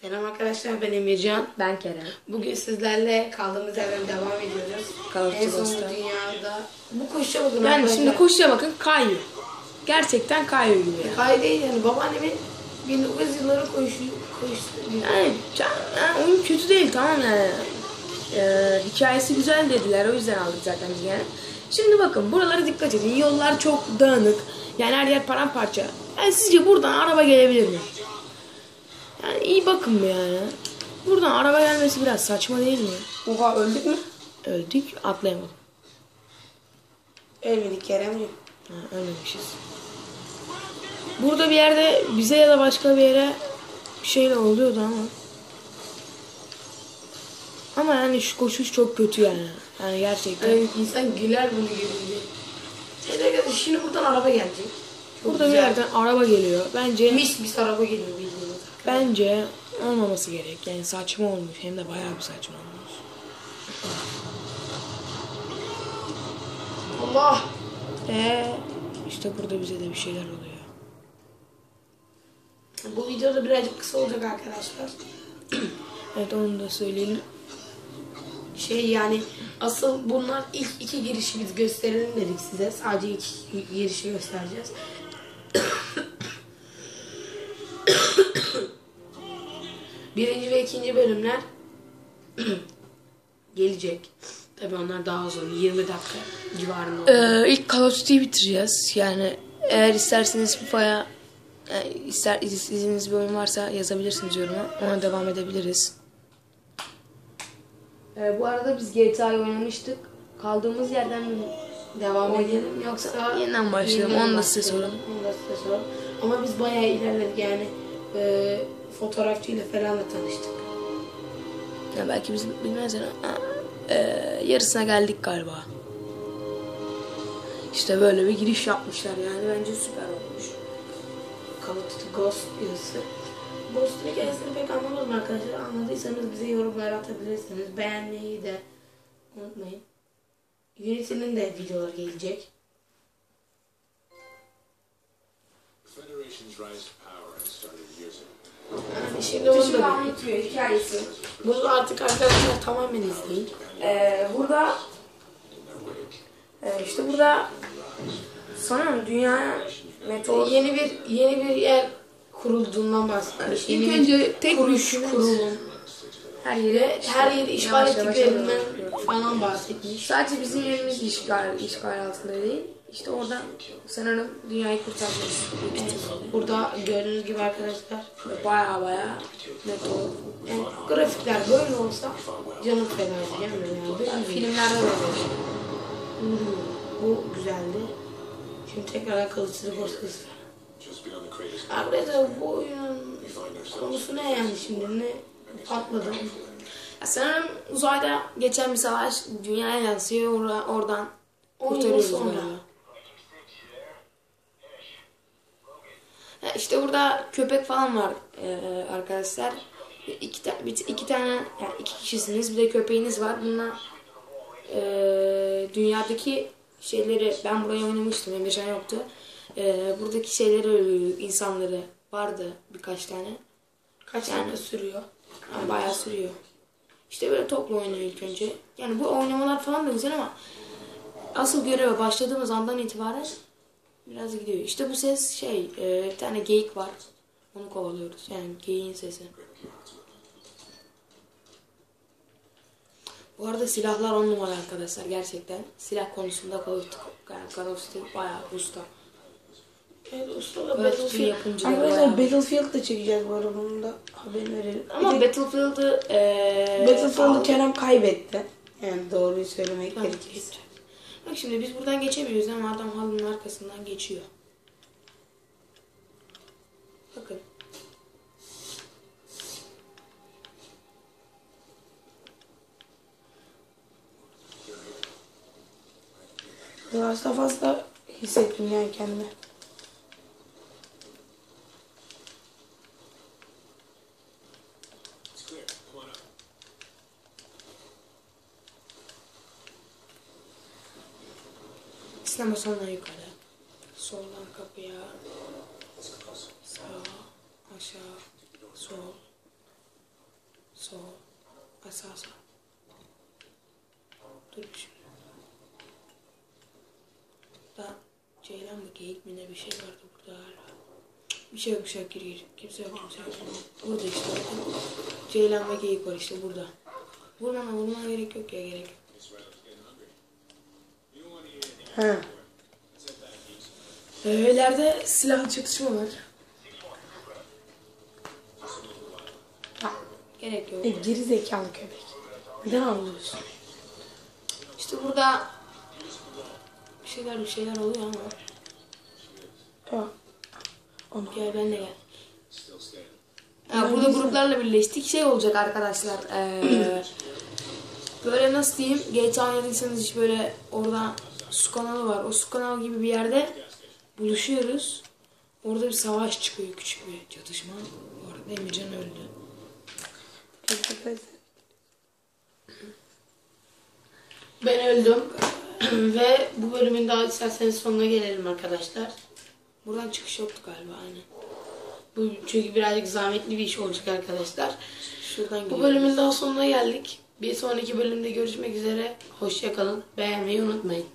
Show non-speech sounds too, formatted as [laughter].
Selam arkadaşlar ben Emircan. Ben Kerem. Bugün sizlerle kaldığımız yerden devam ediyoruz. Of en son dünyada bu koşuya bakın Yani arkadaşlar. şimdi koşuya bakın kayıyor. Gerçekten kayıyor gibi. yani. Hayır değil yani babaannemin 1900 yılları koşuyor. koştu. Yani, can- yani oyun kötü değil tamam yani. Ee, hikayesi güzel dediler o yüzden aldık zaten biz yani. Şimdi bakın buralara dikkat edin. Yollar çok dağınık. Yani her yer paramparça. Yani sizce buradan araba gelebilir mi? Yani iyi bakın bir yani. Buradan araba gelmesi biraz saçma değil mi? Oha öldük mü? Öldük atlayamadım. Ölmedik Keremciğim. Ha, ölmemişiz. Burada bir yerde bize ya da başka bir yere bir şeyler oluyordu ama. Ama yani şu koşuş çok kötü yani. Yani gerçekten. Yani insan güler bunu görünce. Şimdi buradan araba gelecek. Çok Burada bir güzel. yerden araba geliyor. Bence mis mis araba geliyor bildiğiniz. Bence olmaması gerek. Yani saçma olmuş. Hem de bayağı bir saçma olmuş. Allah! Ee, işte burada bize de bir şeyler oluyor. Bu videoda birazcık kısa olacak arkadaşlar. [clears throat] Evet onu da söyleyelim. Şey yani asıl bunlar ilk iki girişi biz gösterelim dedik size. Sadece ilk girişi göstereceğiz. [clears throat] Birinci ve ikinci bölümler [clears throat] gelecek. Tabi onlar daha uzun. 20 dakika civarında olacak. Ee, ilk Call of Duty'yi bitireceğiz. Yani eğer isterseniz FIFA'ya yani ister istediğiniz bir oyun varsa yazabilirsiniz yoruma. Ona devam edebiliriz. Ee, bu arada biz GTA'yı oynamıştık. Kaldığımız yerden Devam edelim yoksa Yeniden başlayalım. Onu da size soralım. Onu da size soralım. Ama biz bayağı ilerledik yani e, fotoğrafçıyla falan da tanıştık. ya belki biz bilmezler ama ee, yarısına geldik galiba. İşte böyle bir giriş yapmışlar yani bence süper olmuş. Duty Ghost yazısı. Ghost'un hikayesini pek anlamadım arkadaşlar. Anladıysanız bize yorumlar atabilirsiniz. Beğenmeyi de unutmayın. Unity'nin de videoları gelecek. Yani şimdi onu da anlatıyor hikayesi. Bunu artık arkadaşlar tamamen izleyin. Ee, burada e, işte burada sanırım dünyaya meteor Yeni bir yeni bir yer kurulduğundan bahsetmiş. İlk Yeni önce tek kuruş bir kurulum. her yere Her yeri işgal ettiklerinden falan bahsetmiş. Sadece bizim yerimiz işgal, işgal altında değil. İşte oradan sanırım dünyayı kurtaracağız. burada gördüğünüz gibi arkadaşlar Baya baya meteor. yani grafikler böyle olsa canım fena ben yani. Böyle filmlerde de böyle. Hmm, bu güzeldi. Şimdi tekrar the craters, Arkadaşlar bu oyunun konusu ne yani şimdi ne patladı. Ya sanırım uzayda geçen bir savaş dünyaya yansıyor. Ora- oradan kurtarıyoruz sonra. galiba. İşte burada köpek falan var ee, arkadaşlar. İki, ta- bir- iki tane yani iki kişisiniz bir de köpeğiniz var. Bunlar ee, dünyadaki şeyleri ben buraya oynamıştım Emircan yoktu. Ee, buradaki şeyleri insanları vardı birkaç tane. Kaç Yani- dakika sürüyor? Yani bayağı sürüyor. İşte böyle topla oynuyor ilk önce. Yani bu oynamalar falan da güzel ama asıl göreve başladığımız andan itibaren biraz gidiyor. İşte bu ses şey, e, bir tane geyik var. Onu kovalıyoruz. Yani geyiğin sesi. Bu arada silahlar on numara arkadaşlar gerçekten. Silah konusunda Duty, yani Duty bayağı usta. Evet ustalar Evet, Battlefield. Arkadaşlar. Battlefield da çekeceğiz bu arada bunu da haberini verelim. Ama Bir de Battlefield'ı e, Battlefield'ı. Kerem kaybetti. Yani doğruyu söylemek gerekirse. Bak şimdi biz buradan geçemiyoruz ama adam halının arkasından geçiyor. Bakın. Biraz da fazla hissettim yani kendimi. Sinema sonuna yukarı. Soldan kapıya. Sağ. Aşağı. Sol. Sol. Sağ sağ. Dur şimdi. Da Ceylan mı geyik mi ne bir şey vardı burada galiba. Bir şey yok bir şey gir. Kimse yok kimse yok. Burada işte. Ceylan ve geyik var işte burada. Vurmana vurmana gerek yok ya gerek yok. Ha. Ee, ileride silahlı çatışma var. Ha. Gerek yok. E, geri zekalı köpek. Neden anlıyorsun? İşte burada bir şeyler bir şeyler oluyor ama. Yok. Onu. Gel ben de gel. Ha, burada gruplarla birleştik. Şey olacak arkadaşlar. eee, böyle nasıl diyeyim? GTA oynadıysanız hiç böyle orada su kanalı var. O su kanalı gibi bir yerde buluşuyoruz. Orada bir savaş çıkıyor. Küçük bir çatışma. Bu arada Emircan öldü. Ben öldüm. [clears throat] Ve bu bölümün daha isterseniz sonuna gelelim arkadaşlar. Buradan çıkış yoktu galiba aynen. Bu çünkü birazcık zahmetli bir iş olacak arkadaşlar. Şuradan Bu bölümün daha sonuna geldik. Bir sonraki bölümde görüşmek üzere. Hoşçakalın. Beğenmeyi unutmayın.